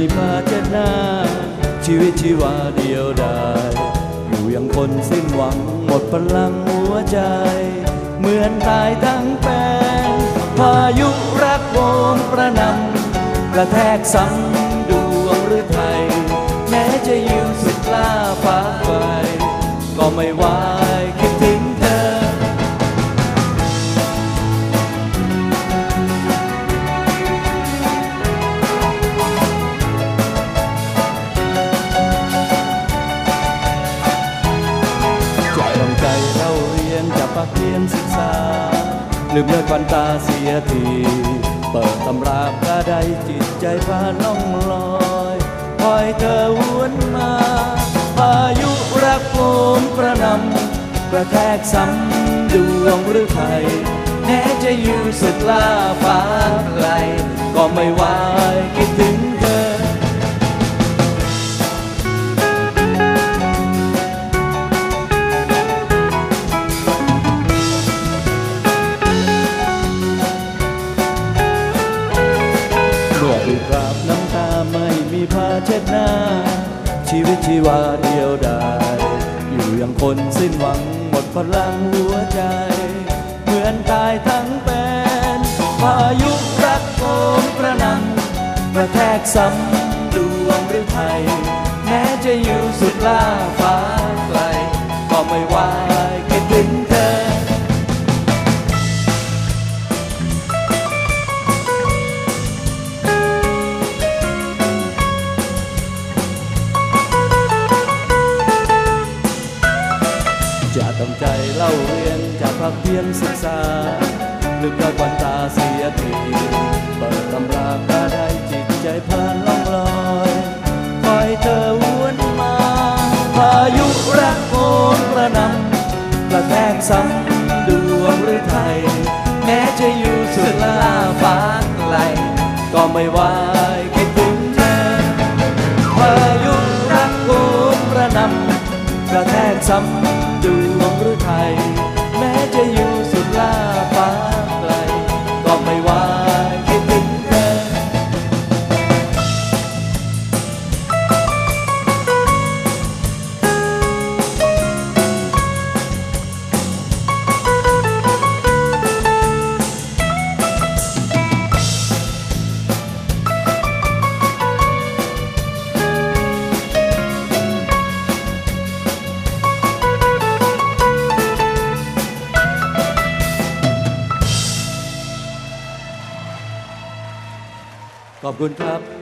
มีภาชนะชีวิตชีวาเดียวดายอยู่อย่างคนสิ้นหวังหมดพลังหัวใจ เหมือนตายทั้งแปลงพายุรักโบมประนำกระแทกซ้ำดวงหรือไทยแม้จะอยู่สุดล่าฟ้าไฟก็ไม่ไหวา บักเรียนศึกษา ลืมเลิกวันตาเสียที เปิดตำราก็ได้จิตใจพาล่องลอยคอยเธอวนมาพายุรักโผมกระนำกระแทกซ้ำดวงหรือไทยแม้จะอยู่สุดล่าฟ้าไกลก็ไม่ไหวา เช็ดหน้า ชีวิตชีวาเดียวดายอยู่อย่างคนสิ้นหวังหมดพลังหัวใจ เหมือนตายทั้งเป็นพายุรักโผมกระหนำกระแทกซ้ำดวงหรือไทยแม้จะอยู่สุดล่าฟ้า เล่าเรียนจะพักเพียรศึกษาลึกกับวันตาเสียทีเปิดตำราก็ได้จิตใจพานล่องลอยคอยเธอวนมาพายุรักโอนกระนำกระแทกซ้ำดวงหรือไทย แม้จะอยู่สุดล่าฟ้าไกลก็ไม่วายคิดถึงเธอพายุรักโกมกระนำกระแทกซ้ำ ขอบคุณครับ